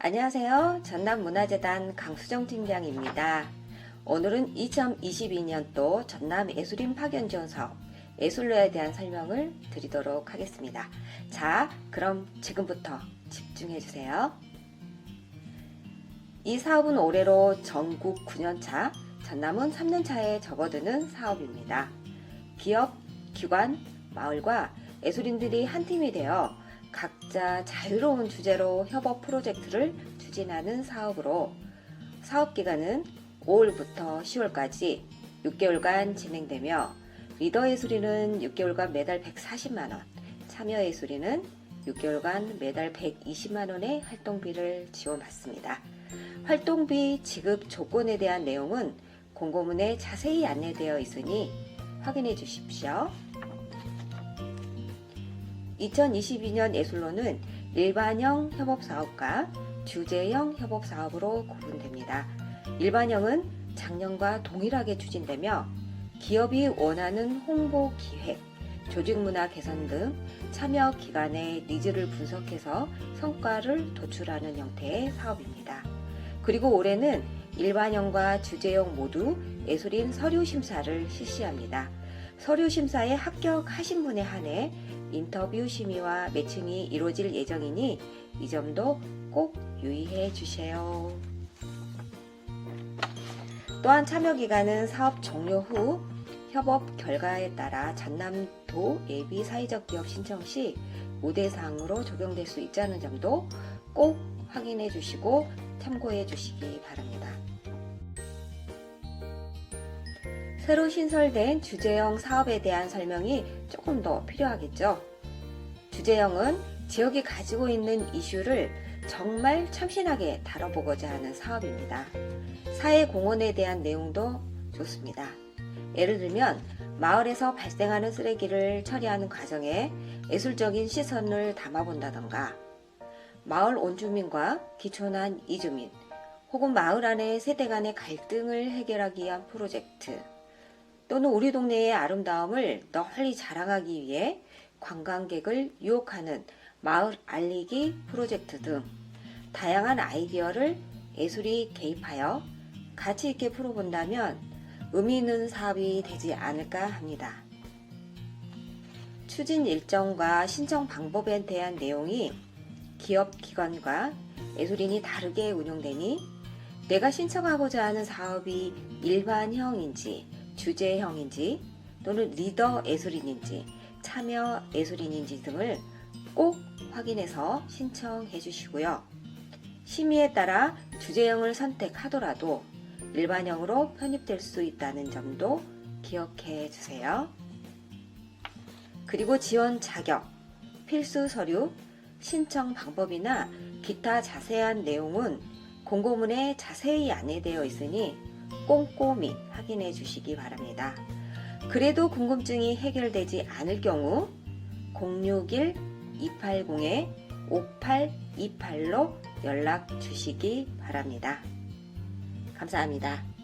안녕하세요. 전남문화재단 강수정 팀장입니다. 오늘은 2022년도 전남 예술인 파견 지원 사업 예술로에 대한 설명을 드리도록 하겠습니다. 자, 그럼 지금부터 집중해 주세요. 이 사업은 올해로 전국 9년차, 전남은 3년차에 접어드는 사업입니다. 기업, 기관, 마을과 예술인들이 한 팀이 되어 각자 자유로운 주제로 협업 프로젝트를 추진하는 사업으로 사업 기간은 5월부터 10월까지 6개월간 진행되며 리더 예술인은 6개월간 매달 140만원, 참여 예술인은 6개월간 매달 120만원의 활동비를 지원받습니다. 활동비 지급 조건에 대한 내용은 공고문에 자세히 안내되어 있으니 확인해 주십시오. 2022년 예술로는 일반형 협업사업과 주제형 협업사업으로 구분됩니다. 일반형은 작년과 동일하게 추진되며 기업이 원하는 홍보 기획, 조직 문화 개선 등 참여 기관의 니즈를 분석해서 성과를 도출하는 형태의 사업입니다. 그리고 올해는 일반형과 주제형 모두 예술인 서류 심사를 실시합니다. 서류 심사에 합격하신 분에 한해 인터뷰 심의와 매칭이 이루어질 예정이니 이 점도 꼭 유의해 주세요. 또한 참여 기간은 사업 종료 후 협업 결과에 따라 전남도 예비 사회적 기업 신청 시 우대사항으로 적용될 수 있다는 점도 꼭 확인해 주시고 참고해 주시기 바랍니다. 새로 신설된 주제형 사업에 대한 설명이 조금 더 필요하겠죠. 주제형은 지역이 가지고 있는 이슈를 정말 참신하게 다뤄보고자 하는 사업입니다. 사회 공헌에 대한 내용도 좋습니다. 예를 들면 마을에서 발생하는 쓰레기를 처리하는 과정에 예술적인 시선을 담아본다던가 마을 온주민과 기촌한 이주민 혹은 마을 안의 세대 간의 갈등을 해결하기 위한 프로젝트 또는 우리 동네의 아름다움을 널리 자랑하기 위해 관광객을 유혹하는 마을 알리기 프로젝트 등 다양한 아이디어를 예술이 개입하여 가치 있게 풀어본다면 의미 있는 사업이 되지 않을까 합니다. 추진 일정과 신청 방법에 대한 내용이 기업 기관과 예술인이 다르게 운영되니 내가 신청하고자 하는 사업이 일반형인지 주제형인지 또는 리더 예술인인지 참여 예술인인지 등을 꼭 확인해서 신청해 주시고요. 심의에 따라 주제형을 선택하더라도 일반형으로 편입될 수 있다는 점도 기억해 주세요. 그리고 지원 자격, 필수 서류, 신청 방법이나 기타 자세한 내용은 공고문에 자세히 안내되어 있으니 꼼꼼히 확인해 주시기 바랍니다. 그래도 궁금증이 해결되지 않을 경우 061-280-5828로 연락 주시기 바랍니다. 감사합니다.